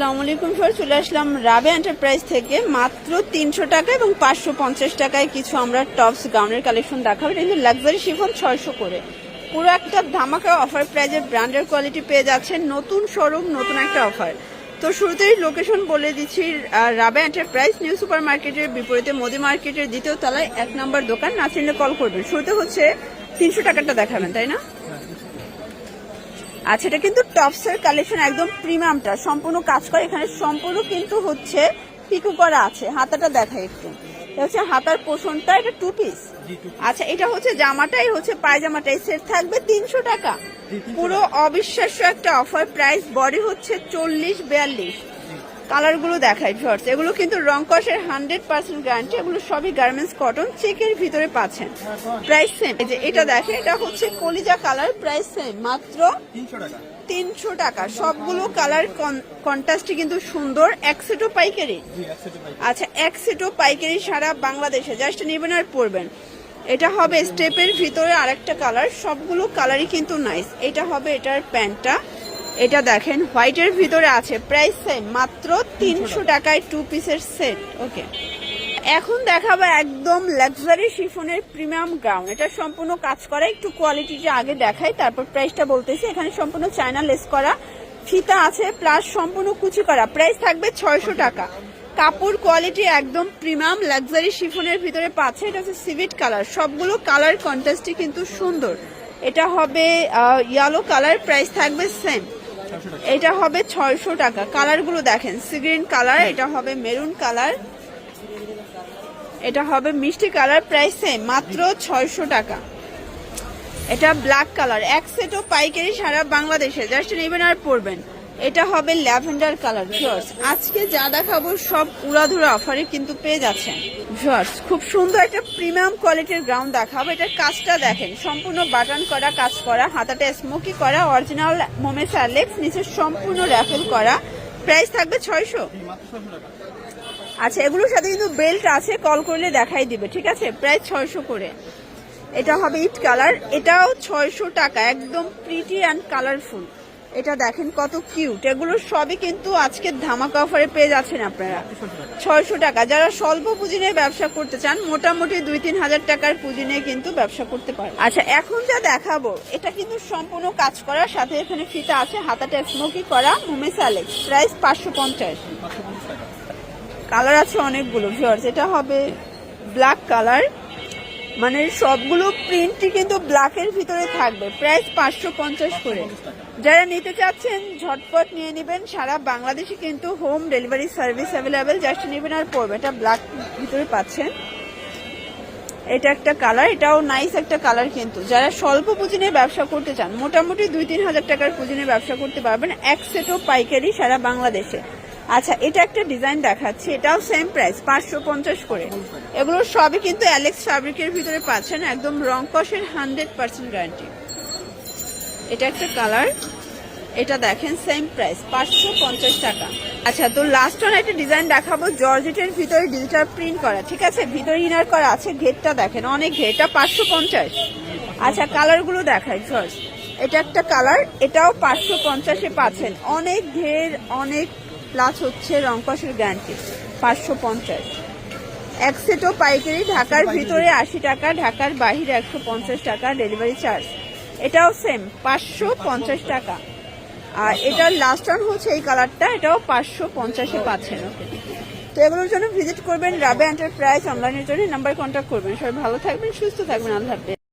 আসসালামু আলাইকুম চলে আসলাম রাবে এন্টারপ্রাইজ থেকে। মাত্র তিনশো টাকা এবং পাঁচশো পঞ্চাশ টাকায় কিছু আমরা টপস, গাউনের কালেকশন দেখাবো। কিন্তু লাক্সারি শিফন ছয়শো করে। পুরো একটা ধামাকা অফার প্রাইজের ব্র্যান্ডের কোয়ালিটি পেয়ে যাচ্ছেন নতুন শোরুম নতুন একটা অফার তো শুরুতেই লোকেশন বলে দিচ্ছি রাবে এন্টারপ্রাইজ নিউ সুপার মার্কেটের বিপরীতে মোদি মার্কেটের দ্বিতীয় তলায় এক নম্বর দোকান। না চিনলে কল করবেন। শুরুতে হচ্ছে তিনশো টাকাটা দেখাবেন, তাই না? আচ্ছা এটা কিন্তু টপসের কালেকশন একদম প্রিমিয়ামটা সম্পূর্ণ কাজ করে এখানে সম্পূর্ণ কিন্তু হচ্ছে পিকু করা আছে। হাতাটা দেখাই একটু। হচ্ছে হাতার পোষণটা এটা টু পিস আচ্ছা এটা হচ্ছে জামাটাই হচ্ছে পায়জামাটাই। সেট থাকবে তিনশো টাকা। পুরো অবিশ্বাস্য একটা অফার প্রাইস বডি হচ্ছে চল্লিশ বিয়াল্লিশ। কালারগুলো দেখাই শর্টস এগুলো কিন্তু রং কষের হান্ড্রেড পার্সেন্ট গ্যারান্টি এগুলো সবই গার্মেন্টস কটন চেকের ভিতরে পাচ্ছেন। প্রাইস সেম এই যে এটা দেখে এটা হচ্ছে কলিজা কালার প্রাইস সেম মাত্র তিনশো টাকা। সবগুলো কালার কন্ট্রাস্টই কিন্তু সুন্দর। এক সেটও পাইকারি। আচ্ছা এক সেটও পাইকারি সারা বাংলাদেশে। জাস্ট নেবেন আর পরবেন। এটা হবে স্টেপের ভিতরে আরেকটা কালার সবগুলো কালারই কিন্তু নাইস এটা হবে এটার প্যান্টটা। এটা দেখেন হোয়াইটের ভিতরে আছে প্রাইস সেম মাত্র তিনশো টাকায় টু পিসের সেট ওকে এখন দেখাবো একদম লাক্সারি শিফনের প্রিমিয়াম গাউন এটা সম্পূর্ণ কাজ করা একটু কোয়ালিটিটা আগে দেখাই তারপর প্রাইসটা বলতেছি। এখানে সম্পূর্ণ চায়না লেস করা ফিতা আছে প্লাস সম্পূর্ণ কুচি করা প্রাইস থাকবে ছয়শো টাকা। কাপড় কোয়ালিটি একদম প্রিমিয়াম লাক্সারি শিফনের ভিতরে পাচ্ছে এটা হচ্ছে সিভিট কালার সবগুলো কালার কন্ট্রাস্টই কিন্তু সুন্দর। এটা হবে ইয়েলো কালার প্রাইস থাকবে সেম এটা হবে ছয়শো টাকা। কালারগুলো দেখেন সিগ্রিন কালার এটা হবে মেরুন কালার এটা হবে মিষ্টি কালার প্রাইস সেম মাত্র ছয়শো টাকা। এটা ব্ল্যাক কালার এক সেটও পাইকারি সারা বাংলাদেশে জাস্ট নেবেন আর পরবেন। এটা হবে ল্যাভেন্ডার কালার ভিউয়ার্স আজকে যা দেখাবো সব উড়াধুরা অফারে কিন্তু পেয়ে যাচ্ছেন। ভিউয়ার্স খুব সুন্দর একটা প্রিমিয়াম কোয়ালিটির গ্রাউন্ড দেখাবো। এটার কাজটা দেখেন, সম্পূর্ণ বাটন করা, কাজ করা, হাতাটা স্মোকি করা অরিজিনাল মোমেস অ্যালেক্স নিচে সম্পূর্ণ র্যাফেল করা। প্রাইস থাকবে ছয়শো। আচ্ছা এগুলোর সাথে কিন্তু বেল্ট আছে কল করলে দেখাই দিবে, ঠিক আছে? প্রায় ছয়শো করে। এটা হবে ইট কালার এটাও ছয়শো টাকা, একদম প্রিটি অ্যান্ড কালারফুল এটা দেখেন কত কিউট এগুলো সবই কিন্তু আজকে ধামাকা অফারে পেয়ে যাচ্ছেন আপনারা। ছয়শো টাকা। যারা স্বল্প পুঁজি নিয়ে ব্যবসা করতে চান মোটামুটি দুই তিন হাজার টাকার পুঁজি নিয়ে কিন্তু ব্যবসা করতে পারেন। আচ্ছা এখন যা দেখাবো এটা কিন্তু সম্পূর্ণ কাজ করার সাথে এখানে ফিতা আছে হাতাটা স্মোকি করা মুমেস অ্যালেক্স প্রাইস পাঁচশো পঞ্চাশ। কালার আছে অনেকগুলো ভিউয়ার্স এটা হবে ব্ল্যাক কালার মানে সবগুলো প্রিন্টই কিন্তু ব্ল্যাকের ভিতরে থাকবে। প্রাইস পাঁচশো পঞ্চাশ করে। যারা নিতে চাচ্ছেন, ঝটপট নিয়ে নেবেন। সারা বাংলাদেশে কিন্তু home delivery service available just নেবেন আর পড়বে। এটা ব্ল্যাক ভিতরে পাচ্ছেন। এটা একটা কালার এটাও নাইস একটা কালার কিন্তু। যারা স্বল্প পুঁজি নিয়ে ব্যবসা করতে চান, মোটামুটি দুই তিন হাজার টাকার পুঁজি নিয়ে ব্যবসা করতে পারবেন। এক সেটও পাইকারি সারা বাংলাদেশে। আচ্ছা এটা একটা ডিজাইন দেখাচ্ছি, এটাও সেম প্রাইস পাঁচশো পঞ্চাশ করে। এগুলো সবই কিন্তু অ্যালেক্স ফ্যাব্রিকের ভিতরে পাচ্ছেন, একদম রং কষের হান্ড্রেড পার্সেন্ট গ্যারান্টি এটা একটা কালার এটা দেখেন সেম প্রাইস পাঁচশো পঞ্চাশ টাকা। আচ্ছা তো লাস্ট ওয়ান একটা ডিজাইন দেখাবো জর্জেটের ভিতরে ডিজিটাল প্রিন্ট করা, ঠিক আছে? ভিতরে ইনার করা আছে, ঘেরটা দেখেন, অনেক ঘের, এটা পাঁচশো পঞ্চাশ। আচ্ছা কালারগুলো দেখায় জর্জ এটা একটা কালার এটাও পাঁচশো পঞ্চাশে পাচ্ছেন। অনেক ঘের, অনেক প্লাস হচ্ছে রংকসের গ্যারান্টি পাঁচশো পঞ্চাশ। এক সেটও পাইকারি ঢাকার ভিতরে আশি টাকা ঢাকার বাহিরে একশো পঞ্চাশ টাকা ডেলিভারি চার্জ এটাও সেম পাঁচশো পঞ্চাশ টাকা। আর এটার লাস্ট ওয়ান হচ্ছে এই কালারটা এটাও পাঁচশো পঞ্চাশে পাচ্ছেন তো এগুলোর জন্য ভিজিট করবেন রাবে এন্টারপ্রাইজ অনলাইনের জন্য নাম্বার কন্ট্যাক্ট করবেন। সবাই ভালো থাকবেন সুস্থ থাকবেন আল্লাহ